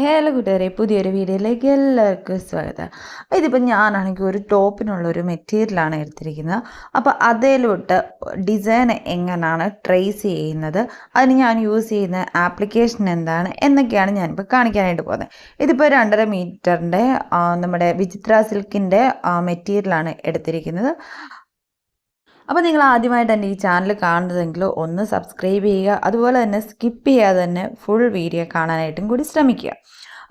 Hello കൂട്ടുകാരെ പുതിയൊരു വീഡിയോയിലേക്ക് എല്ലാവർക്കും സ്വാഗതം. ഇതിപ്പോൾ ഞാനാണെങ്കിൽ ഒരു ടോപ്പിനുള്ള ഒരു മെറ്റീരിയലാണ് എടുത്തിരിക്കുന്നത്. അപ്പോൾ അതിലോട്ട് ഡിസൈൻ എങ്ങനെയാണ് ട്രേസ് ചെയ്യുന്നത് അതിന് ഞാൻ യൂസ് ചെയ്യുന്ന ആപ്ലിക്കേഷൻ എന്താണ് എന്നൊക്കെയാണ് ഞാനിപ്പോൾ കാണിക്കാനായിട്ട് പോകുന്നത്. ഇതിപ്പോൾ രണ്ടര മീറ്ററിന്റെ നമ്മുടെ വിചിത്ര സിൽക്കിന്റെ മെറ്റീരിയലാണ് എടുത്തിരിക്കുന്നത്. അപ്പോൾ നിങ്ങൾ ആദ്യമായിട്ട് എന്റെ ഈ ചാനൽ കാണുന്നതെങ്കിൽ ഒന്ന് സബ്സ്ക്രൈബ് ചെയ്യുക. അതുപോലെ തന്നെ സ്കിപ്പ് ചെയ്യാതെ തന്നെ ഫുൾ വീഡിയോ കാണാനായിട്ടും കൂടി ശ്രമിക്കുക.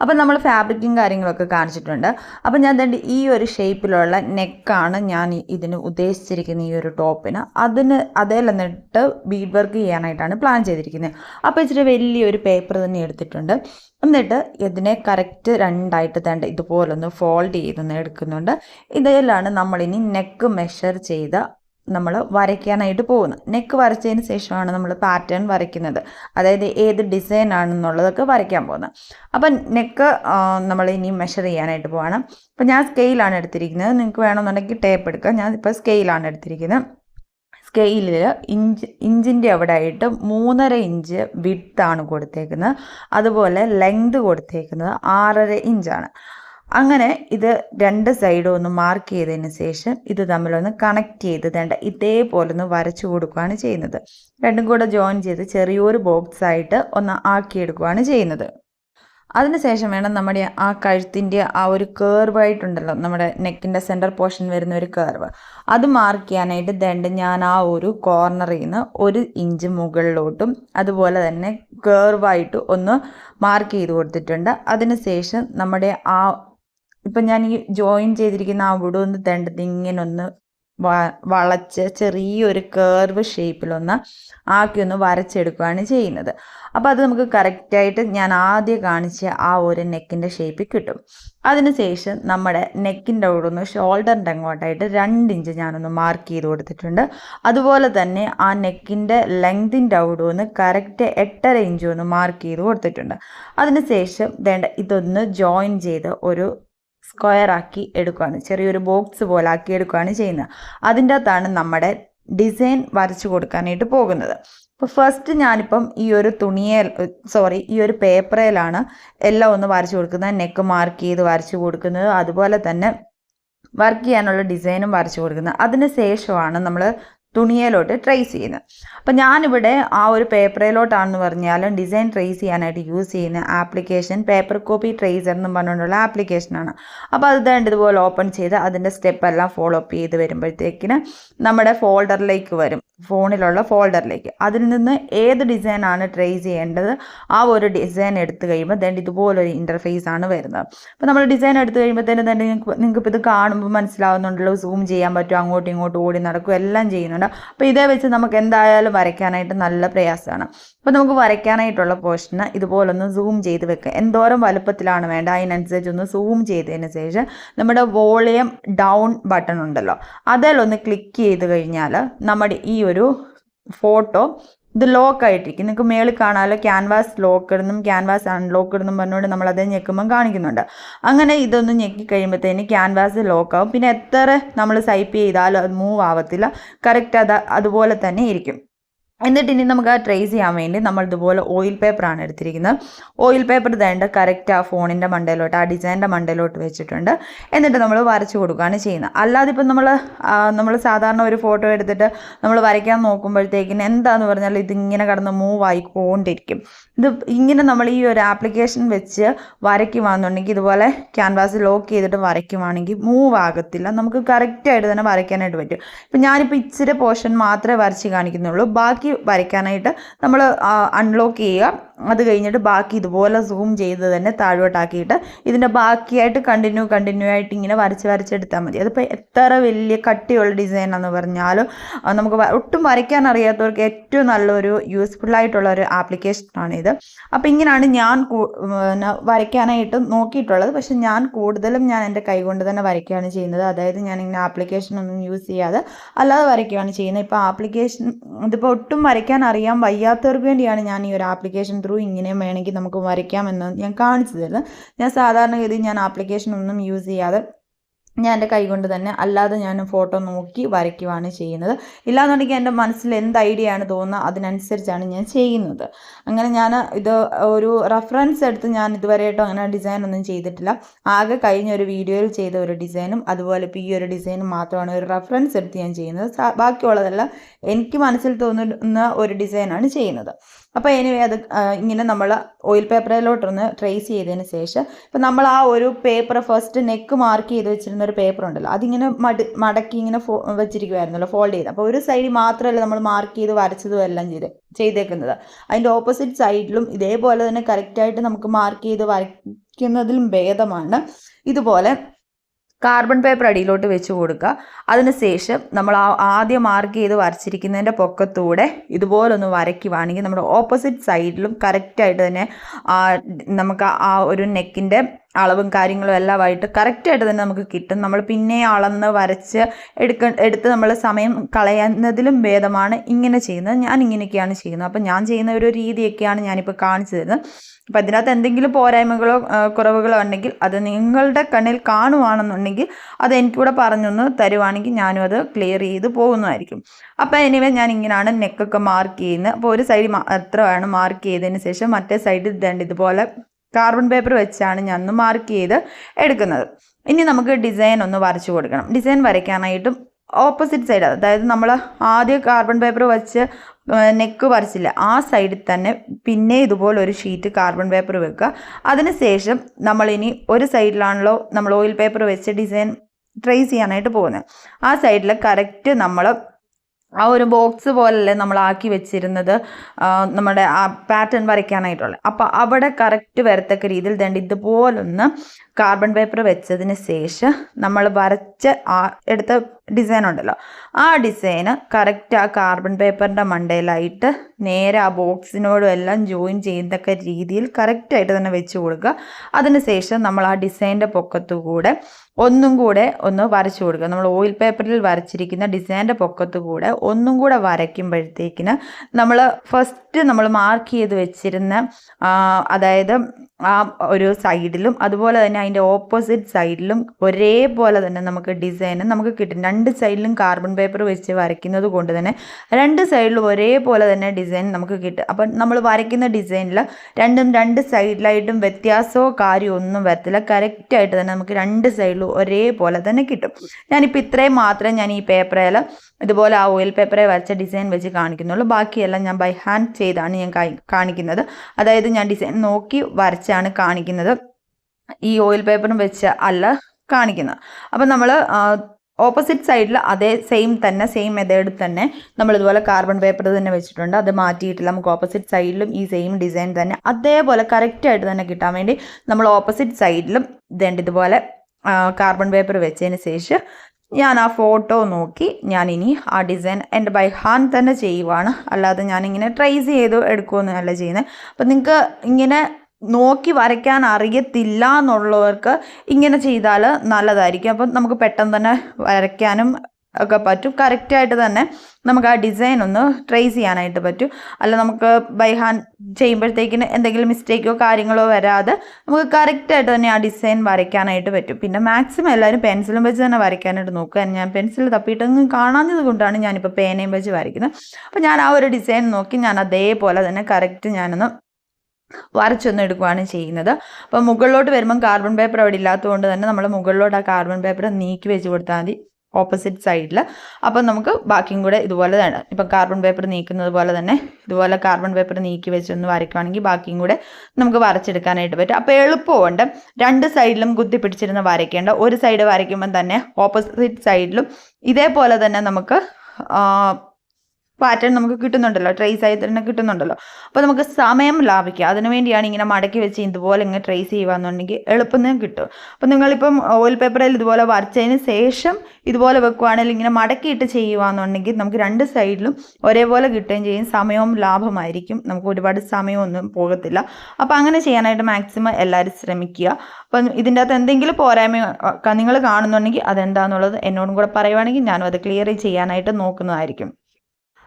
അപ്പം നമ്മൾ ഫാബ്രിക്കും കാര്യങ്ങളൊക്കെ കാണിച്ചിട്ടുണ്ട്. അപ്പം ഞാൻ തന്നെ ഈ ഒരു ഷേപ്പിലുള്ള നെക്കാണ് ഞാൻ ഇതിന് ഉദ്ദേശിച്ചിരിക്കുന്ന ഈ ഒരു ടോപ്പിന് അതിന് അതേ എന്നിട്ട് ബീഡ് വർക്ക് ചെയ്യാനായിട്ടാണ് പ്ലാൻ ചെയ്തിരിക്കുന്നത്. അപ്പോൾ ഇച്ചിരി വലിയൊരു പേപ്പർ തന്നെ എടുത്തിട്ടുണ്ട്. എന്നിട്ട് ഇതിനെ കറക്റ്റ് രണ്ടായിട്ട് തേണ്ട ഇതുപോലൊന്ന് ഫോൾഡ് ചെയ്തൊന്ന് എടുക്കുന്നുണ്ട്. ഇതിലാണ് നമ്മളിനി നെക്ക് മെഷർ ചെയ്ത നമ്മൾ വരയ്ക്കാനായിട്ട് പോകുന്നത്. നെക്ക് വരച്ചതിന് ശേഷമാണ് നമ്മൾ പാറ്റേൺ വരയ്ക്കുന്നത്. അതായത് ഏത് ഡിസൈൻ ആണെന്നുള്ളതൊക്കെ വരയ്ക്കാൻ പോകുന്നത്. അപ്പം നെക്ക് നമ്മൾ ഇനി മെഷർ ചെയ്യാനായിട്ട് പോവാണ്. അപ്പം ഞാൻ സ്കെയിലാണ് എടുത്തിരിക്കുന്നത്. നിങ്ങൾക്ക് വേണമെന്നുണ്ടെങ്കിൽ ടേപ്പ് എടുക്കാം. ഞാൻ ഇപ്പോൾ സ്കെയിലാണ് എടുത്തിരിക്കുന്നത്. സ്കെയിലിൽ ഇഞ്ച് ഇഞ്ചിന്റെ അവിടെ ആയിട്ട് മൂന്നര ഇഞ്ച് വിത്താണ് കൊടുത്തേക്കുന്നത്. അതുപോലെ ലെങ്ത് കൊടുത്തേക്കുന്നത് ആറര ഇഞ്ചാണ്. അങ്ങനെ ഇത് രണ്ട് സൈഡും ഒന്ന് മാർക്ക് ചെയ്തതിന് ശേഷം ഇത് തമ്മിലൊന്ന് കണക്ട് ചെയ്ത് തേണ്ട ഇതേപോലെ ഒന്ന് വരച്ചു കൊടുക്കുകയാണ് ചെയ്യുന്നത്. രണ്ടും കൂടെ ജോയിൻ ചെയ്ത് ചെറിയൊരു ബോക്സ് ആയിട്ട് ഒന്ന് ആക്കിയെടുക്കുകയാണ് ചെയ്യുന്നത്. അതിനുശേഷം വേണം നമ്മുടെ ആ കഴുത്തിന്റെ ആ ഒരു കേർവായിട്ടുണ്ടല്ലോ നമ്മുടെ നെക്കിന്റെ സെന്റർ പോർഷൻ വരുന്ന ഒരു കേർവ് അത് മാർക്ക് ചെയ്യാനായിട്ട് ദണ്ട് ഞാൻ ആ ഒരു കോർണറിൽ നിന്ന് ഒരു ഇഞ്ച് മുകളിലോട്ടും അതുപോലെ തന്നെ കേർവായിട്ട് ഒന്ന് മാർക്ക് ചെയ്ത് കൊടുത്തിട്ടുണ്ട്. അതിനുശേഷം നമ്മുടെ ആ ഇപ്പം ഞാൻ ഈ ജോയിൻ ചെയ്തിരിക്കുന്ന അവിടെ ഒന്ന് തേണ്ടത് ഇങ്ങനെ ഒന്ന് വളച്ച് ചെറിയൊരു കേർവ് ഷേപ്പിലൊന്ന് ആക്കി ഒന്ന് വരച്ചെടുക്കുകയാണ് ചെയ്യുന്നത്. അപ്പോൾ അത് നമുക്ക് കറക്റ്റായിട്ട് ഞാൻ ആദ്യം കാണിച്ച ആ ഒരു നെക്കിന്റെ ഷേപ്പിൽ കിട്ടും. അതിനുശേഷം നമ്മുടെ നെക്കിന്റെ അവിടെ ഒന്ന് ഷോൾഡറിന്റെ അങ്ങോട്ടായിട്ട് രണ്ട് ഇഞ്ച് ഞാനൊന്ന് മാർക്ക് ചെയ്ത് കൊടുത്തിട്ടുണ്ട്. അതുപോലെ തന്നെ ആ നെക്കിന്റെ ലെങ്തിന്റെ അവിടെ ഒന്ന് കറക്റ്റ് എട്ടര ഇഞ്ച് ഒന്ന് മാർക്ക് ചെയ്ത് കൊടുത്തിട്ടുണ്ട്. അതിനുശേഷം വേണ്ട ഇതൊന്ന് ജോയിൻ ചെയ്ത് ഒരു സ്ക്വയർ ആക്കി എടുക്കുകയാണ് ചെറിയൊരു ബോക്സ് പോലെ ആക്കി എടുക്കുകയാണ് ചെയ്യുന്നത്. അതിന്റെ അകത്താണ് നമ്മുടെ ഡിസൈൻ വരച്ചു കൊടുക്കാനായിട്ട് പോകുന്നത്. അപ്പോൾ ഫസ്റ്റ് ഞാനിപ്പം ഈ ഒരു തുണിയെ സോറി ഈ ഒരു പേപ്പറേലാണ് എല്ലാം ഒന്ന് വരച്ചു കൊടുക്കുന്നത്. നെക്ക് മാർക്ക് ചെയ്ത് വരച്ചു കൊടുക്കുന്നത്. അതുപോലെ തന്നെ വർക്ക് ചെയ്യാനുള്ള ഡിസൈനും വരച്ചു കൊടുക്കുന്നത്. അതിന് ശേഷമാണ് നമ്മൾ തുണിയിലോട്ട് ട്രേസ് ചെയ്യുന്നത്. അപ്പം ഞാനിവിടെ ആ ഒരു പേപ്പറിലോട്ടാണെന്ന് പറഞ്ഞാലും ഡിസൈൻ ട്രേസ് ചെയ്യാനായിട്ട് യൂസ് ചെയ്യുന്ന ആപ്ലിക്കേഷൻ പേപ്പർ കോപ്പി ട്രേസർ എന്ന് പറഞ്ഞുകൊണ്ടുള്ള ആപ്ലിക്കേഷനാണ് അപ്പോൾ അത് ദാണ്ട് ഇതുപോലെ ഓപ്പൺ ചെയ്ത് അതിന്റെ സ്റ്റെപ്പെല്ലാം ഫോളോ അപ്പ് ചെയ്ത് വരുമ്പോഴത്തേക്കിന് നമ്മുടെ ഫോൾഡറിലേക്ക് വരും. ഫോണിലുള്ള ഫോൾഡറിലേക്ക് അതിൽ നിന്ന് ഏത് ഡിസൈനാണ് ട്രേസ് ചെയ്യേണ്ടത് ആ ഒരു ഡിസൈൻ എടുത്തു കഴിയുമ്പോൾ ദണ്ട് ഇതുപോലൊരു ഇന്റർഫേസ് ആണ് വരുന്നത്. അപ്പോൾ നമ്മൾ ഡിസൈൻ എടുത്തു കഴിയുമ്പോൾ തന്നെ നിങ്ങൾക്ക് നിങ്ങൾക്ക് ഇത് കാണുമ്പോൾ മനസ്സിലാവുന്നുണ്ടല്ലോ സൂം ചെയ്യാൻ പറ്റും അങ്ങോട്ടും ഇങ്ങോട്ടും ഓടി നടക്കും എല്ലാം ചെയ്യുന്നുണ്ട്. അപ്പോൾ ഇതേ വെച്ച് നമുക്ക് എന്തായാലും വരയ്ക്കാനായിട്ട് നല്ല പ്രയാസമാണ്. അപ്പോൾ നമുക്ക് വരയ്ക്കാനായിട്ടുള്ള പോർഷന് ഇതുപോലൊന്ന് സൂം ചെയ്ത് വെക്കുക എന്തോരം വലുപ്പത്തിലാണ് വേണ്ട അതിനനുസരിച്ച് ഒന്ന് സൂം ചെയ്തതിന് ശേഷം നമ്മുടെ വോളിയം ഡൗൺ ബട്ടൺ ഉണ്ടല്ലോ അതിലൊന്ന് ക്ലിക്ക് ചെയ്ത് കഴിഞ്ഞാൽ നമ്മുടെ ഈ ഒരു ഫോട്ടോ ഇത് ലോക്ക് ആയിട്ടിരിക്കും. നിങ്ങൾക്ക് മേളിൽ കാണാമല്ലോ ക്യാൻവാസ് ലോക്ക് ഇടുന്നും ക്യാൻവാസ് അൺലോക്ക് ഇടുന്നും പറഞ്ഞുകൊണ്ട് നമ്മൾ അത് ഞെക്കുമ്പം കാണിക്കുന്നുണ്ട്. അങ്ങനെ ഇതൊന്ന് ഞെക്കി കഴിയുമ്പോഴത്തേന് ക്യാൻവാസ് ലോക്ക് ആവും. പിന്നെ എത്ര നമ്മൾ സൈപ്പ് ചെയ്താലും അത് മൂവ് ആവത്തില്ല. കറക്റ്റ് അത് അതുപോലെ തന്നെ ഇരിക്കും. എന്നിട്ട് ഇനി നമുക്ക് ആ ട്രേസ് ചെയ്യാൻ വേണ്ടി നമ്മൾ ഇതുപോലെ ഓയിൽ പേപ്പറാണ് എടുത്തിരിക്കുന്നത്. ഓയിൽ പേപ്പർ ഇതേണ്ട കറക്റ്റ് ആ ഫോണിന്റെ മണ്ടയിലോട്ട് ആ ഡിസൈനിന്റെ മണ്ടയിലോട്ട് വെച്ചിട്ടുണ്ട്. എന്നിട്ട് നമ്മൾ വരച്ചു കൊടുക്കുകയാണ് ചെയ്യുന്നത്. അല്ലാതെ ഇപ്പം നമ്മൾ നമ്മൾ സാധാരണ ഒരു ഫോട്ടോ എടുത്തിട്ട് നമ്മൾ വരയ്ക്കാൻ നോക്കുമ്പോഴത്തേക്കിന് എന്താന്ന് പറഞ്ഞാൽ ഇതിങ്ങനെ കടന്ന് മൂവ് ആയിക്കൊണ്ടിരിക്കും. ഇത് ഇങ്ങനെ നമ്മൾ ഈ ഒരു ആപ്ലിക്കേഷൻ വെച്ച് വരയ്ക്കുവാണെന്നുണ്ടെങ്കിൽ ഇതുപോലെ ക്യാൻവാസ് ലോക്ക് ചെയ്തിട്ട് വരയ്ക്കുവാണെങ്കിൽ മൂവ് ആകത്തില്ല. നമുക്ക് കറക്റ്റായിട്ട് തന്നെ വരയ്ക്കാനായിട്ട് പറ്റും. ഇപ്പം ഞാനിപ്പോൾ ഇച്ചിരി പോർഷൻ മാത്രമേ വരച്ച് കാണിക്കുന്നുള്ളൂ. ബാക്കി വരയ്ക്കാനായിട്ട് നമ്മൾ അൺലോക്ക് ചെയ്യുക. അത് കഴിഞ്ഞിട്ട് ബാക്കി ഇതുപോലെ സൂം ചെയ്ത് തന്നെ താഴോട്ടാക്കിയിട്ട് ഇതിന്റെ ബാക്കിയായിട്ട് കണ്ടിന്യൂ കണ്ടിന്യൂ ആയിട്ട് ഇങ്ങനെ വരച്ച് വരച്ചെടുത്താൽ മതി. അതിപ്പോൾ എത്ര വലിയ കട്ടിയുള്ള ഡിസൈൻ എന്ന് പറഞ്ഞാലും നമുക്ക് ഒട്ടും വരയ്ക്കാൻ അറിയാത്തവർക്ക് ഏറ്റവും നല്ലൊരു യൂസ്ഫുൾ ആയിട്ടുള്ള ഒരു ആപ്ലിക്കേഷനാണ് ഇത്. അപ്പോൾ ഇങ്ങനെയാണ് ഞാൻ വരയ്ക്കാനായിട്ട് നോക്കിയിട്ടുള്ളത്. പക്ഷെ ഞാൻ കൂടുതലും ഞാൻ എന്റെ കൈകൊണ്ട് തന്നെ വരയ്ക്കുകയാണ് ചെയ്യുന്നത്. അതായത് ഞാൻ ഇങ്ങനെ ആപ്ലിക്കേഷൻ ഒന്നും യൂസ് ചെയ്യാതെ അല്ലാതെ വരയ്ക്കുകയാണ് ചെയ്യുന്നത്. ഇപ്പോൾ ആപ്ലിക്കേഷൻ ഇതിപ്പോൾ ഒട്ടും വരയ്ക്കാൻ അറിയാൻ വയ്യാത്തവർക്ക് വേണ്ടിയാണ് ഞാൻ ഈ ഒരു ആപ്ലിക്കേഷൻ ത്രൂ ഇങ്ങനെയും വേണമെങ്കിൽ നമുക്ക് വരയ്ക്കാമെന്ന് ഞാൻ കാണിച്ചു തരുന്നത്. ഞാൻ സാധാരണഗതിയിൽ ഞാൻ ആപ്ലിക്കേഷൻ ഒന്നും യൂസ് ചെയ്യാതെ ഞാൻ എന്റെ കൈ കൊണ്ട് തന്നെ അല്ലാതെ ഞാൻ ഫോട്ടോ നോക്കി വരയ്ക്കുവാണ് ചെയ്യുന്നത്. ഇല്ലാന്നുണ്ടെങ്കിൽ എന്റെ മനസ്സിൽ എന്ത് ഐഡിയ ആണ് തോന്നുന്നത് അതിനനുസരിച്ചാണ് ഞാൻ ചെയ്യുന്നത്. അങ്ങനെ ഞാൻ ഇത് ഒരു റെഫറൻസ് എടുത്ത് ഞാൻ ഇതുവരെയായിട്ടും അങ്ങനെ ഡിസൈൻ ഒന്നും ചെയ്തിട്ടില്ല. ആകെ കഴിഞ്ഞ ഒരു വീഡിയോയിൽ ചെയ്ത ഒരു ഡിസൈനും അതുപോലെ ഇപ്പോൾ ഈ ഒരു ഡിസൈനും മാത്രമാണ് ഒരു റെഫറൻസ് എടുത്ത് ഞാൻ ചെയ്യുന്നത്. ബാക്കിയുള്ളതെല്ലാം എനിക്ക് മനസ്സിൽ തോന്നുന്ന ഒരു ഡിസൈനാണ് ചെയ്യുന്നത്. അപ്പോൾ എനിവേ അത് ഇങ്ങനെ നമ്മൾ ഓയിൽ പേപ്പറിലോട്ടൊന്ന് ട്രേസ് ചെയ്തതിന് ശേഷം ഇപ്പം നമ്മൾ ആ ഒരു പേപ്പർ ഫസ്റ്റ് നെക്ക് മാർക്ക് ചെയ്ത് വെച്ചിരുന്ന ഒരു പേപ്പർ ഉണ്ടല്ലോ അതിങ്ങനെ മട മടക്കി ഇങ്ങനെ ഫോ വെച്ചിരിക്കുമായിരുന്നല്ലോ ഫോൾഡ് ചെയ്ത്. അപ്പോൾ ഒരു സൈഡിൽ മാത്രമല്ല നമ്മൾ മാർക്ക് ചെയ്ത് വരച്ചതും എല്ലാം ചെയ്ത് ചെയ്തേക്കുന്നത്. അതിന്റെ ഓപ്പോസിറ്റ് സൈഡിലും ഇതേപോലെ തന്നെ കറക്റ്റായിട്ട് നമുക്ക് മാർക്ക് ചെയ്ത് വരയ്ക്കുന്നതിലും ഭേദമാണ് ഇതുപോലെ കാർബൺ പേപ്പർ അടിയിലോട്ട് വെച്ച് കൊടുക്കുക. അതിനുശേഷം നമ്മൾ ആ ആദ്യം മാർക്ക് ചെയ്ത് വരച്ചിരിക്കുന്നതിന്റെ പൊക്കത്തൂടെ ഇതുപോലൊന്ന് വരയ്ക്കുവാണെങ്കിൽ നമ്മുടെ ഓപ്പോസിറ്റ് സൈഡിലും കറക്റ്റായിട്ട് തന്നെ നമുക്ക് ആ ഒരു നെക്കിന്റെ അളവും കാര്യങ്ങളും എല്ലാമായിട്ട് കറക്റ്റായിട്ട് തന്നെ നമുക്ക് കിട്ടും. നമ്മൾ പിന്നെ അളന്ന് വരച്ച് എടുക്ക എടുത്ത് നമ്മൾ സമയം കളയുന്നതിലും ഭേദമാണ് ഇങ്ങനെ ചെയ്യുന്നത്. ഞാൻ ഇങ്ങനെയൊക്കെയാണ് ചെയ്യുന്നത്. അപ്പം ഞാൻ ചെയ്യുന്ന ഒരു രീതിയൊക്കെയാണ് ഞാനിപ്പോൾ കാണിച്ചു തരുന്നത്. അപ്പം അതിനകത്ത് എന്തെങ്കിലും പോരായ്മകളോ കുറവുകളോ ഉണ്ടെങ്കിൽ അത് നിങ്ങളുടെ കണ്ണിൽ കാണുവാണെന്നുണ്ടെങ്കിൽ അത് എനിക്കൂടെ പറഞ്ഞൊന്ന് തരുവാണെങ്കിൽ ഞാനും അത് ക്ലിയർ ചെയ്ത് പോകുന്നതായിരിക്കും. അപ്പോൾ എനിവേ ഞാൻ ഇങ്ങനെയാണ് നെക്കൊക്കെ മാർക്ക് ചെയ്യുന്നത്. അപ്പോൾ ഒരു സൈഡ് അത്രയാണ് മാർക്ക് ചെയ്തതിന് ശേഷം മറ്റേ സൈഡിൽ രണ്ട് ഇതുപോലെ കാർബൺ പേപ്പർ വെച്ചാണ് ഞാൻ ഒന്ന് മാർക്ക് ചെയ്ത് എടുക്കുന്നത്. ഇനി നമുക്ക് ഡിസൈൻ ഒന്ന് വരച്ചു കൊടുക്കണം. ഡിസൈൻ വരയ്ക്കാനായിട്ടും ഓപ്പോസിറ്റ് സൈഡ് അതായത് നമ്മൾ ആദ്യം കാർബൺ പേപ്പർ വെച്ച് നെക്ക് വരച്ചില്ല. ആ സൈഡിൽ തന്നെ പിന്നെ ഇതുപോലെ ഒരു ഷീറ്റ് കാർബൺ പേപ്പർ വെക്കുക. അതിനുശേഷം നമ്മളിനി ഒരു സൈഡിലാണല്ലോ നമ്മൾ ഓയിൽ പേപ്പർ വെച്ച് ഡിസൈൻ ട്രേസ് ചെയ്യാനായിട്ട് പോകുന്നത്. ആ സൈഡിൽ കറക്റ്റ് നമ്മൾ ആ ഒരു ബോക്സ് പോലല്ലേ നമ്മൾ ആക്കി വെച്ചിരുന്നത് നമ്മുടെ ആ പാറ്റേൺ വരയ്ക്കാനായിട്ടുള്ള. അപ്പോൾ അവിടെ കറക്റ്റ് വരത്തക്ക രീതിയിൽ ദണ്ട് ഇതുപോലൊന്ന് കാർബൺ പേപ്പർ വെച്ചതിന് ശേഷം നമ്മൾ വരച്ച ആ എടുത്ത ഡിസൈൻ ഉണ്ടല്ലോ. ആ ഡിസൈന് കറക്റ്റ് ആ കാർബൺ പേപ്പറിന്റെ മണ്ടയിലായിട്ട് നേരെ ആ ബോക്സിനോടും എല്ലാം ജോയിൻ ചെയ്യത്തക്ക രീതിയിൽ കറക്റ്റായിട്ട് തന്നെ വെച്ച് കൊടുക്കുക അതിനുശേഷം നമ്മൾ ആ ഡിസൈന്റെ പൊക്കത്തുകൂടെ ഒന്നും കൂടെ ഒന്ന് വരച്ചു കൊടുക്കുക. നമ്മൾ ഓയിൽ പേപ്പറിൽ വരച്ചിരിക്കുന്ന ഡിസൈന്റെ പൊക്കത്ത് കൂടെ ഒന്നും കൂടെ വരയ്ക്കുമ്പോഴത്തേക്കിന് നമ്മൾ ഫസ്റ്റ് നമ്മൾ മാർക്ക് ചെയ്ത് വെച്ചിരുന്ന അതായത് ആ ഒരു സൈഡിലും അതുപോലെ തന്നെ അതിന്റെ ഓപ്പോസിറ്റ് സൈഡിലും ഒരേപോലെ തന്നെ നമുക്ക് ഡിസൈൻ നമുക്ക് കിട്ടും. രണ്ട് സൈഡിലും കാർബൺ പേപ്പർ വെച്ച് വരയ്ക്കുന്നത് കൊണ്ട് തന്നെ രണ്ട് സൈഡിലും ഒരേപോലെ തന്നെ ഡിസൈൻ നമുക്ക് കിട്ടും. അപ്പം നമ്മൾ വരയ്ക്കുന്ന ഡിസൈനിൽ രണ്ടും രണ്ട് സൈഡിലായിട്ടും വ്യത്യാസമോ കാര്യമോ ഒന്നും വരത്തില്ല. കറക്റ്റായിട്ട് തന്നെ നമുക്ക് രണ്ട് സൈഡിലും ഒരേപോലെ തന്നെ കിട്ടും. ഞാനിപ്പോൾ ഇത്രയും മാത്രം ഞാൻ ഈ പേപ്പറിൽ ഇതുപോലെ ആ ഓയിൽ പേപ്പറെ വരച്ച ഡിസൈൻ വെച്ച് കാണിക്കുന്നുള്ളൂ. ബാക്കിയെല്ലാം ഞാൻ ബൈ ഹാൻഡ് ചെയ്താണ് ഞാൻ കാണിക്കുന്നത്. അതായത് ഞാൻ ഡിസൈൻ നോക്കി വരച്ചാണ് കാണിക്കുന്നത്. ഈ ഓയിൽ പേപ്പറും വെച്ച് അല്ല കാണിക്കുന്നത്. അപ്പം നമ്മൾ ഓപ്പോസിറ്റ് സൈഡിൽ അതേ സെയിം തന്നെ സെയിം മെത്തേഡ് തന്നെ നമ്മൾ ഇതുപോലെ കാർബൺ പേപ്പർ തന്നെ വെച്ചിട്ടുണ്ട്. അത് മാറ്റിയിട്ടില്ല. നമുക്ക് ഓപ്പോസിറ്റ് സൈഡിലും ഈ സെയിം ഡിസൈൻ തന്നെ അതേപോലെ കറക്റ്റായിട്ട് തന്നെ കിട്ടാൻ വേണ്ടി നമ്മൾ ഓപ്പോസിറ്റ് സൈഡിലും ഇതേണ്ട ഇതുപോലെ കാർബൺ പേപ്പർ വെച്ചതിന് ശേഷം ഞാൻ ആ ഫോട്ടോ നോക്കി ഞാൻ ഇനി ആ ഡിസൈൻ എന്റെ ബൈ ഹാൻഡ് തന്നെ ചെയ്യുവാണ്. അല്ലാതെ ഞാനിങ്ങനെ ട്രേസ് ചെയ്ത് എടുക്കുകയൊന്നുമല്ല ചെയ്യുന്നത്. അപ്പം നിങ്ങൾക്ക് ഇങ്ങനെ നോക്കി വരയ്ക്കാൻ അറിയത്തില്ല എന്നുള്ളവർക്ക് ഇങ്ങനെ ചെയ്താൽ നല്ലതായിരിക്കും. അപ്പം നമുക്ക് പെട്ടെന്ന് തന്നെ വരയ്ക്കാനും ഒക്കെ പറ്റും. കറക്റ്റായിട്ട് തന്നെ നമുക്ക് ആ ഡിസൈൻ ഒന്ന് ട്രേസ് ചെയ്യാനായിട്ട് പറ്റും. അല്ല നമുക്ക് ബൈ ഹാൻഡ് ചെയ്യുമ്പോഴത്തേക്കിന് എന്തെങ്കിലും മിസ്റ്റേക്കോ കാര്യങ്ങളോ വരാതെ നമുക്ക് കറക്റ്റായിട്ട് തന്നെ ആ ഡിസൈൻ വരയ്ക്കാനായിട്ട് പറ്റും. പിന്നെ മാക്സിമം എല്ലാവരും പെൻസിലും വെച്ച് തന്നെ വരയ്ക്കാനായിട്ട് നോക്കുക. ഞാൻ പെൻസിൽ തപ്പിയിട്ടൊന്നും കാണാഞ്ഞത് കൊണ്ടാണ് ഞാനിപ്പോൾ പേനയും വെച്ച് വരയ്ക്കുന്നത്. അപ്പോൾ ഞാൻ ആ ഒരു ഡിസൈൻ നോക്കി ഞാൻ അതേപോലെ തന്നെ കറക്റ്റ് ഞാനൊന്ന് വരച്ചൊന്നും എടുക്കുകയാണ് ചെയ്യുന്നത്. അപ്പോൾ മുകളിലോട്ട് വരുമ്പം കാർബൺ പേപ്പർ അവിടെ ഇല്ലാത്തതുകൊണ്ട് തന്നെ നമ്മൾ മുകളിലോട്ട് ആ കാർബൺ പേപ്പർ നീക്കി വെച്ച് കൊടുത്താൽ മതി. ഓപ്പോസിറ്റ് സൈഡിൽ അപ്പം നമുക്ക് ബാക്കിയും കൂടെ ഇതുപോലെ തന്നെ ഇപ്പം കാർബൺ പേപ്പർ നീക്കുന്നത് പോലെ തന്നെ ഇതുപോലെ കാർബൺ പേപ്പർ നീക്കി വെച്ചൊന്ന് വരയ്ക്കുവാണെങ്കിൽ ബാക്കിയും കൂടെ നമുക്ക് വരച്ചെടുക്കാനായിട്ട് പറ്റും. അപ്പോൾ എളുപ്പമുണ്ട്. രണ്ട് സൈഡിലും കുത്തി പിടിച്ചിരുന്ന് വരയ്ക്കേണ്ട. ഒരു സൈഡ് വരയ്ക്കുമ്പം തന്നെ ഓപ്പോസിറ്റ് സൈഡിലും ഇതേപോലെ തന്നെ നമുക്ക് പാറ്റേൺ നമുക്ക് കിട്ടുന്നുണ്ടല്ലോ. ട്രേസ് ആയി തന്നെ കിട്ടുന്നുണ്ടല്ലോ. അപ്പോൾ നമുക്ക് സമയം ലാഭിക്കുക അതിനുവേണ്ടിയാണ് ഇങ്ങനെ മടക്കി വെച്ച് ഇതുപോലെ ഇങ്ങനെ ട്രേസ് ചെയ്യുകയെന്നുണ്ടെങ്കിൽ എളുപ്പം കിട്ടും. അപ്പോൾ നിങ്ങളിപ്പം ഓയിൽ പേപ്പറിൽ ഇതുപോലെ വരച്ചതിന് ശേഷം ഇതുപോലെ വെക്കുകയാണെങ്കിൽ ഇങ്ങനെ മടക്കിയിട്ട് ചെയ്യുകയെന്നുണ്ടെങ്കിൽ നമുക്ക് രണ്ട് സൈഡിലും ഒരേപോലെ കിട്ടുകയും ചെയ്യും. സമയവും ലാഭമായിരിക്കും. നമുക്ക് ഒരുപാട് സമയമൊന്നും പോകത്തില്ല. അപ്പോൾ അങ്ങനെ ചെയ്യാനായിട്ട് മാക്സിമം എല്ലാവരും ശ്രമിക്കുക. അപ്പം ഇതിന്റെ അകത്ത് എന്തെങ്കിലും പോരായ്മ നിങ്ങൾ കാണുന്നുണ്ടെങ്കിൽ അതെന്താണെന്നുള്ളത് എന്നോടും കൂടെ പറയുവാണെങ്കിൽ ഞാനും അത് ക്ലിയർ ചെയ്യാനായിട്ട് നോക്കുന്നതായിരിക്കും.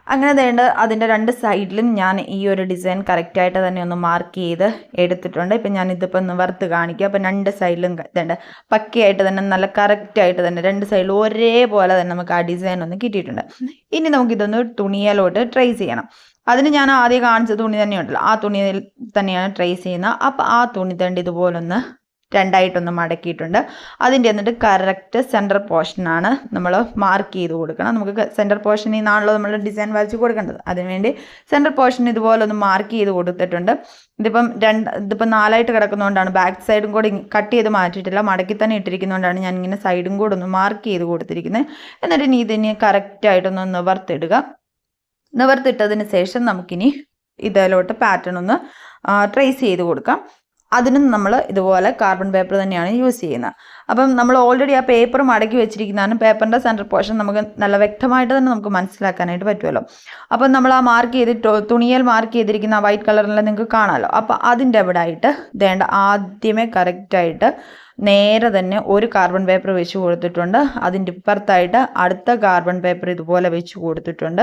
അങ്ങനെ വേണ്ട അതിന്റെ രണ്ട് സൈഡിലും ഞാൻ ഈ ഒരു ഡിസൈൻ കറക്റ്റായിട്ട് തന്നെ ഒന്ന് മാർക്ക് ചെയ്ത് എടുത്തിട്ടുണ്ട്. ഇപ്പം ഞാൻ ഇതിപ്പോൾ വറുത്ത് കാണിക്കുക അപ്പം രണ്ട് സൈഡിലും ഇതുണ്ട് പക്കയായിട്ട് തന്നെ നല്ല കറക്റ്റായിട്ട് തന്നെ രണ്ട് സൈഡിലും ഒരേപോലെ തന്നെ നമുക്ക് ആ ഡിസൈൻ ഒന്ന് കിട്ടിയിട്ടുണ്ട്. ഇനി നമുക്കിതൊന്ന് തുണിയിലോട്ട് ട്രേസ് ചെയ്യണം. അതിന് ഞാൻ ആദ്യം കാണിച്ച തുണി തന്നെയുണ്ടല്ലോ. ആ തുണിയിൽ തന്നെയാണ് ട്രേസ് ചെയ്യുന്നത്. അപ്പോൾ ആ തുണി തണ്ട് ഇതുപോലൊന്ന് രണ്ടായിട്ടൊന്ന് മടക്കിയിട്ടുണ്ട്. അതിന്റെ എന്നിട്ട് കറക്റ്റ് സെന്റർ പോർഷനാണ് നമ്മൾ മാർക്ക് ചെയ്ത് കൊടുക്കണം. നമുക്ക് സെന്റർ പോർഷനിൽ നിന്നാണല്ലോ നമ്മൾ ഡിസൈൻ വരച്ച് കൊടുക്കേണ്ടത്. അതിനുവേണ്ടി സെന്റർ പോർഷൻ ഇതുപോലെ ഒന്ന് മാർക്ക് ചെയ്ത് കൊടുത്തിട്ടുണ്ട്. ഇതിപ്പം രണ്ട് ഇതിപ്പം നാലായിട്ട് കിടക്കുന്നതുകൊണ്ടാണ് ബാക്ക് സൈഡും കൂടി കട്ട് ചെയ്ത് മാറ്റിയിട്ടില്ല. മടക്കി തന്നെ ഇട്ടിരിക്കുന്നതുകൊണ്ടാണ് ഞാൻ ഇങ്ങനെ സൈഡും കൂടെ ഒന്ന് മാർക്ക് ചെയ്ത് കൊടുത്തിരിക്കുന്നത് എന്നിട്ട് ഇനി ഇതിനെ കറക്റ്റായിട്ടൊന്ന് നിവർത്തിടുക. നിവർത്തിട്ടതിന് ശേഷം നമുക്കിനി ഇതിലോട്ട് പാറ്റേൺ ഒന്ന് ട്രേസ് ചെയ്ത് കൊടുക്കാം. അതിനും നമ്മൾ ഇതുപോലെ കാർബൺ പേപ്പർ തന്നെയാണ് യൂസ് ചെയ്യുന്നത് അപ്പം നമ്മൾ ഓൾറെഡി ആ പേപ്പർ മടക്കി വെച്ചിരിക്കുന്നതാണ്. പേപ്പറിന്റെ സെന്റർ പോർഷൻ നമുക്ക് നല്ല വ്യക്തമായിട്ട് തന്നെ നമുക്ക് മനസ്സിലാക്കാനായിട്ട് പറ്റുമല്ലോ അപ്പം നമ്മൾ ആ മാർക്ക് ചെയ്തിട്ട് തുണിയൽ മാർക്ക് ചെയ്തിരിക്കുന്ന ആ വൈറ്റ് കളറിൽ നിങ്ങൾക്ക് കാണാമല്ലോ അപ്പോൾ അതിന്റെ അവിടെ ആയിട്ട് വേണ്ട ആദ്യമേ കറക്റ്റായിട്ട് നേരെ തന്നെ ഒരു കാർബൺ പേപ്പർ വെച്ച് കൊടുത്തിട്ടുണ്ട്. അതിന്റെ ഇപ്പുറത്തായിട്ട് അടുത്ത കാർബൺ പേപ്പർ ഇതുപോലെ വെച്ച് കൊടുത്തിട്ടുണ്ട്.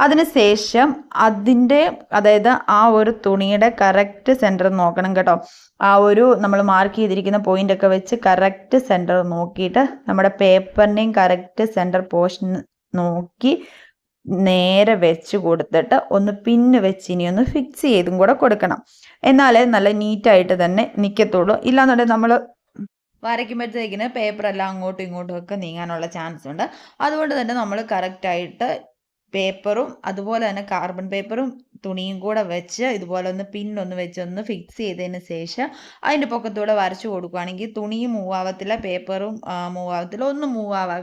അതിനുശേഷം അതിന്റെ അതായത് ആ ഒരു തുണിയുടെ കറക്റ്റ് സെന്റർ നോക്കണം കേട്ടോ. ആ ഒരു നമ്മൾ മാർക്ക് ചെയ്തിരിക്കുന്ന പോയിന്റ് വെച്ച് കറക്റ്റ് സെന്റർ നോക്കിയിട്ട് നമ്മുടെ പേപ്പറിന്റെയും കറക്റ്റ് സെന്റർ പോർഷൻ നോക്കി നേരെ വെച്ച് കൊടുത്തിട്ട് ഒന്ന് പിന്ന് വെച്ച് ഇനി ഒന്ന് ഫിക്സ് ചെയ്തും കൂടെ കൊടുക്കണം. എന്നാലേ നല്ല നീറ്റായിട്ട് തന്നെ നിൽക്കത്തുള്ളൂ ഇല്ലാന്നുണ്ടെങ്കിൽ നമ്മൾ വരയ്ക്കുമ്പോഴത്തേക്കിന് പേപ്പറെല്ലാം അങ്ങോട്ടും ഇങ്ങോട്ടും ഒക്കെ നീങ്ങാനുള്ള ചാൻസ് ഉണ്ട്. അതുകൊണ്ട് തന്നെ നമ്മൾ കറക്റ്റായിട്ട് പേപ്പറും അതുപോലെ തന്നെ കാർബൺ പേപ്പറും തുണിയും കൂടെ വെച്ച് ഇതുപോലെ ഒന്ന് പിന്നൊന്ന് വെച്ച് ഒന്ന് ഫിക്സ് ചെയ്തതിന് ശേഷം അതിന്റെ പൊക്കത്തൂടെ വരച്ചു കൊടുക്കുകയാണെങ്കിൽ തുണിയും മൂവ് ആവത്തില്ല പേപ്പറും മൂവ് ആവത്തില്ല ഒന്നും മൂവ് ആവാ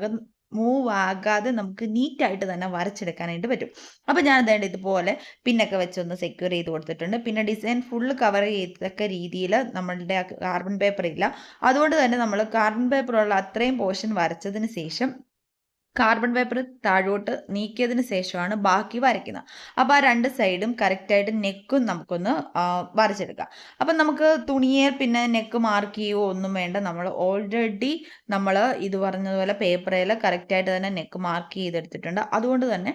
മൂവ് ആകാതെ നമുക്ക് നീറ്റായിട്ട് തന്നെ വരച്ചെടുക്കാനായിട്ട് പറ്റും. അപ്പോൾ ഞാൻ അതേണ്ട ഇതുപോലെ പിന്നൊക്കെ വെച്ചൊന്ന് സെക്യൂർ ചെയ്ത് കൊടുത്തിട്ടുണ്ട്. പിന്നെ ഡിസൈൻ ഫുള്ള് കവർ ചെയ്തക്ക രീതിയിൽ നമ്മളുടെ കാർബൺ പേപ്പർ ഇല്ല. അതുകൊണ്ട് തന്നെ നമ്മൾ കാർബൺ പേപ്പറുള്ള അത്രയും പോർഷൻ വരച്ചതിന് ശേഷം കാർബൺ പേപ്പർ താഴോട്ട് നീക്കിയതിന് ശേഷമാണ് ബാക്കി വരയ്ക്കുന്നത്. അപ്പോൾ ആ രണ്ട് സൈഡും കറക്റ്റായിട്ട് നെക്കും നമുക്കൊന്ന് വരച്ചെടുക്കാം. അപ്പം നമുക്ക് തുണിയെ പിന്നെ നെക്ക് മാർക്ക് ചെയ്യുകയോ ഒന്നും വേണ്ട. നമ്മൾ ഓൾറെഡി നമ്മൾ ഇത് പറഞ്ഞതുപോലെ പേപ്പറിൽ കറക്റ്റായിട്ട് തന്നെ നെക്ക് മാർക്ക് ചെയ്തെടുത്തിട്ടുണ്ട്. അതുകൊണ്ട് തന്നെ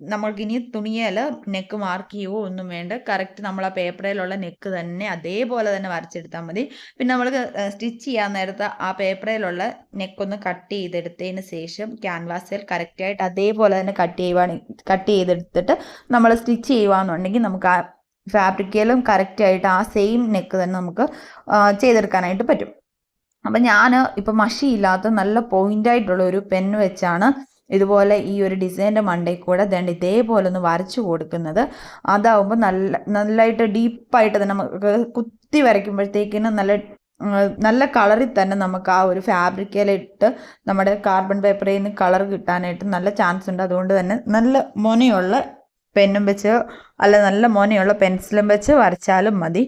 നമ്മൾക്കിനി തുണിയിൽ നെക്ക് മാർക്ക് ചെയ്യുകയോ ഒന്നും വേണ്ട. കറക്റ്റ് നമ്മൾ ആ പേപ്പറിലുള്ള നെക്ക് തന്നെ അതേപോലെ തന്നെ വരച്ചെടുത്താൽ മതി. പിന്നെ നമ്മൾ സ്റ്റിച്ച് ചെയ്യാൻ നേരത്ത് ആ പേപ്പറിലുള്ള നെക്കൊന്ന് കട്ട് ചെയ്തെടുത്തതിന് ശേഷം ക്യാൻവാസിൽ കറക്റ്റായിട്ട് അതേപോലെ തന്നെ കട്ട് ചെയ്യുവാണെങ്കിൽ കട്ട് ചെയ്തെടുത്തിട്ട് നമ്മൾ സ്റ്റിച്ച് ചെയ്യുകയാണെന്നുണ്ടെങ്കിൽ നമുക്ക് ആ ഫാബ്രിക്കയിലും കറക്റ്റായിട്ട് ആ സെയിം നെക്ക് തന്നെ നമുക്ക് ചെയ്തെടുക്കാനായിട്ട് പറ്റും. അപ്പം ഞാൻ ഇപ്പം മഷിയില്ലാത്ത നല്ല പോയിന്റായിട്ടുള്ള ഒരു പെൻ വെച്ചാണ് ഇതുപോലെ ഈ ഒരു ഡിസൈന്റെ മണ്ടയിൽ കൂടെ ദണ്ട് ഇതേപോലെ ഒന്ന് വരച്ചു കൊടുക്കുന്നത്. അതാവുമ്പോൾ നല്ല നല്ലതായിട്ട് ഡീപ്പായിട്ട് തന്നെ നമുക്ക് കുത്തി വരയ്ക്കുമ്പോഴത്തേക്കിനും നല്ല നല്ല കളറിൽ തന്നെ നമുക്ക് ആ ഒരു ഫാബ്രിക്കയിലിട്ട് നമ്മുടെ കാർബൺ പേപ്പറിൽ നിന്ന് കളർ കിട്ടാനായിട്ട് നല്ല ചാൻസ് ഉണ്ട്. അതുകൊണ്ട് തന്നെ നല്ല മൊനയുള്ള പെന്നും വെച്ച് അല്ല നല്ല മൊനയുള്ള പെൻസിലും വെച്ച് വരച്ചാലും മതി.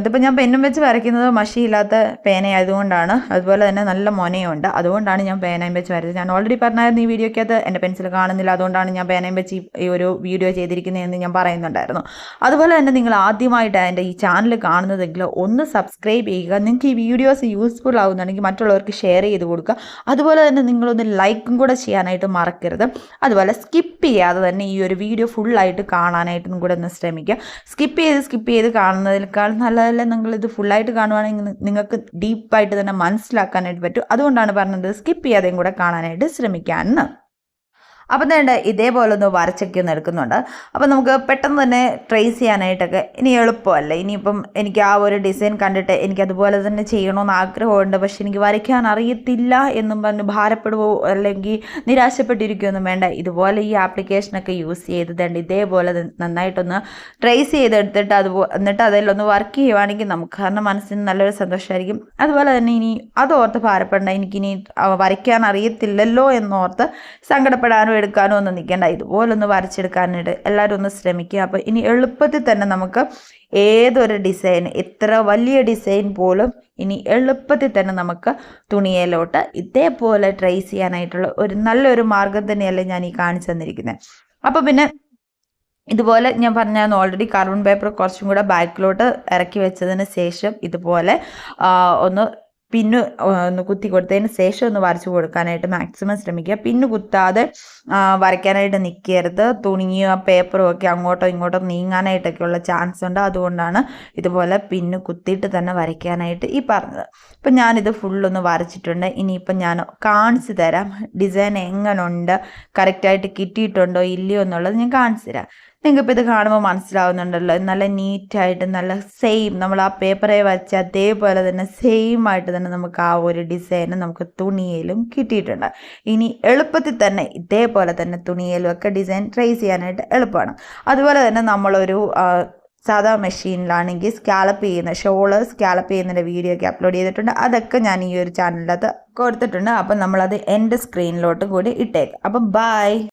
ഇതിപ്പോൾ ഞാൻ പെന്നും വെച്ച് വരയ്ക്കുന്നത് മഷിയില്ലാത്ത പേനയായതുകൊണ്ടാണ്. അതുപോലെ തന്നെ നല്ല മൊനയുണ്ട്. അതുകൊണ്ടാണ് ഞാൻ പേനയും വെച്ച് വരച്ചത്. ഞാൻ ഓൾറെഡി പറഞ്ഞായിരുന്നു ഈ വീഡിയോയ്ക്കകത്ത് എന്റെ പെൻസിൽ കാണുന്നില്ല. അതുകൊണ്ടാണ് ഞാൻ പേനയും വെച്ച് ഈ ഒരു വീഡിയോ ചെയ്തിരിക്കുന്നതെന്ന് ഞാൻ പറയുന്നുണ്ടായിരുന്നു. അതുപോലെ തന്നെ നിങ്ങൾ ആദ്യമായിട്ട് എന്റെ ഈ ചാനൽ കാണുന്നതെങ്കിൽ ഒന്ന് സബ്സ്ക്രൈബ് ചെയ്യുക. നിങ്ങൾക്ക് ഈ വീഡിയോസ് യൂസ്ഫുൾ ആകുന്നുണ്ടെങ്കിൽ മറ്റുള്ളവർക്ക് ഷെയർ ചെയ്ത് കൊടുക്കുക. അതുപോലെ തന്നെ നിങ്ങളൊന്ന് ലൈക്കും കൂടെ ചെയ്യാനായിട്ട് മറക്കരുത്. അതുപോലെ സ്കിപ്പ് ചെയ്യാതെ തന്നെ ഈ ഒരു വീഡിയോ ഫുള്ളായിട്ട് കാണാനായിട്ടും കൂടെ ഒന്ന് ശ്രമിക്കുക. സ്കിപ്പ് ചെയ്ത് സ്കിപ്പ് ചെയ്ത് കാണുന്നതിനേക്കാൾ നല്ലതല്ല ഇത് ഫുള്ളായിട്ട് കാണുവാണെങ്കിൽ നിങ്ങൾക്ക് ഡീപ്പായിട്ട് തന്നെ മനസ്സിലാക്കാനായിട്ട് പറ്റും. അതുകൊണ്ടാണ് പറഞ്ഞത് സ്കിപ്പ് ചെയ്യാതെയും കൂടെ കാണാനായിട്ട് ശ്രമിക്കാമെന്ന് അപ്പം വേണ്ട ഇതേപോലെ ഒന്ന് വരച്ചൊക്കെ ഒന്ന് എടുക്കുന്നുണ്ട്. അപ്പം നമുക്ക് പെട്ടെന്ന് തന്നെ ട്രേസ് ചെയ്യാനായിട്ടൊക്കെ ഇനി എളുപ്പമല്ല? ഇനിയിപ്പം എനിക്ക് ആ ഒരു ഡിസൈൻ കണ്ടിട്ട് എനിക്ക് അതുപോലെ തന്നെ ചെയ്യണമെന്ന് ആഗ്രഹമുണ്ട്. പക്ഷെ എനിക്ക് വരയ്ക്കാൻ അറിയത്തില്ല എന്നും പറഞ്ഞ് ഭാരപ്പെടുവോ അല്ലെങ്കിൽ നിരാശപ്പെട്ടിരിക്കുകയൊന്നും വേണ്ട. ഇതുപോലെ ഈ ആപ്ലിക്കേഷനൊക്കെ യൂസ് ചെയ്തതുണ്ട് ഇതേപോലെ നന്നായിട്ടൊന്ന് ട്രേസ് ചെയ്തെടുത്തിട്ട് അത് എന്നിട്ട് അതിലൊന്ന് വർക്ക് ചെയ്യുവാണെങ്കിൽ നമുക്ക് കാരണം മനസ്സിന് നല്ലൊരു സന്തോഷമായിരിക്കും അതുപോലെ തന്നെ ഇനി അതോർത്ത് ഭാരപ്പെടേണ്ട. എനിക്കിനി വരയ്ക്കാൻ അറിയത്തില്ലല്ലോ എന്നോർത്ത് സങ്കടപ്പെടാനോ എടുക്കാനോ ഒന്നും നിൽക്കേണ്ട ഇതുപോലെ ഒന്ന് വരച്ചെടുക്കാനായിട്ട് എല്ലാവരും ഒന്ന് ശ്രമിക്കുക. അപ്പോൾ ഇനി എളുപ്പത്തിൽ തന്നെ നമുക്ക് ഏതൊരു ഡിസൈൻ എത്ര വലിയ ഡിസൈൻ പോലും ഇനി എളുപ്പത്തിൽ തന്നെ നമുക്ക് തുണിയിലോട്ട് ഇതേപോലെ ട്രേസ് ചെയ്യാനായിട്ടുള്ള ഒരു നല്ലൊരു മാർഗം തന്നെയല്ലേ ഞാൻ ഈ കാണിച്ചു തന്നിരിക്കുന്നത് അപ്പോൾ പിന്നെ ഇതുപോലെ ഞാൻ പറഞ്ഞാൽ ഓൾറെഡി കാർബൺ പേപ്പർ കുറച്ചും കൂടെ ബാക്കിലോട്ട് ഇറക്കി വെച്ചതിന് ശേഷം ഇതുപോലെ ഒന്ന് പിന്ന് ഒന്ന് കുത്തി കൊടുത്തതിന് ശേഷം ഒന്ന് വരച്ചു കൊടുക്കാനായിട്ട് മാക്സിമം ശ്രമിക്കുക. പിന്നു കുത്താതെ വരയ്ക്കാനായിട്ട് നിൽക്കരുത് തുണിയോ പേപ്പറും ഒക്കെ അങ്ങോട്ടോ ഇങ്ങോട്ടോ നീങ്ങാനായിട്ടൊക്കെയുള്ള ചാൻസ് ഉണ്ട്. അതുകൊണ്ടാണ് ഇതുപോലെ പിന്നു കുത്തിയിട്ട് തന്നെ വരയ്ക്കാനായിട്ട് ഈ പറഞ്ഞത്. ഇപ്പം ഞാനിത് ഫുള്ളൊന്ന് വരച്ചിട്ടുണ്ട്. ഇനിയിപ്പം ഞാൻ കാണിച്ചു തരാം. ഡിസൈൻ എങ്ങനെയുണ്ട് കറക്റ്റായിട്ട് കിട്ടിയിട്ടുണ്ടോ? ഇല്ലയോ എന്നുള്ളത് ഞാൻ കാണിച്ചു തരാം. നിങ്ങൾക്കിപ്പോൾ ഇത് കാണുമ്പോൾ മനസ്സിലാവുന്നുണ്ടല്ലോ. നല്ല നീറ്റായിട്ട് നല്ല സെയിം നമ്മൾ ആ പേപ്പറെ വെച്ച് അതേപോലെ തന്നെ സെയിം ആയിട്ട് തന്നെ നമുക്ക് ആ ഒരു ഡിസൈൻ നമുക്ക് തുണിയിലും കിട്ടിയിട്ടുണ്ട്. ഇനി എളുപ്പത്തിൽ തന്നെ ഇതേപോലെ തന്നെ തുണിയിലും ഒക്കെ ഡിസൈൻ ട്രേസ് ചെയ്യാനായിട്ട് എളുപ്പമാണ്. അതുപോലെ തന്നെ നമ്മളൊരു സാധാ മെഷീനിലാണെങ്കിൽ സ്കാലപ്പ് ചെയ്യുന്ന ഷോൾ സ്കാലപ്പ് ചെയ്യുന്നതിന്റെ വീഡിയോ ഒക്കെ അപ്ലോഡ് ചെയ്തിട്ടുണ്ട്. അതൊക്കെ ഞാൻ ഈ ഒരു ചാനലിനകത്ത് കൊടുത്തിട്ടുണ്ട്. അപ്പം നമ്മളത് എന്റെ സ്ക്രീനിലോട്ട് കൂടി ഇട്ടേക്കാം. അപ്പം ബായ്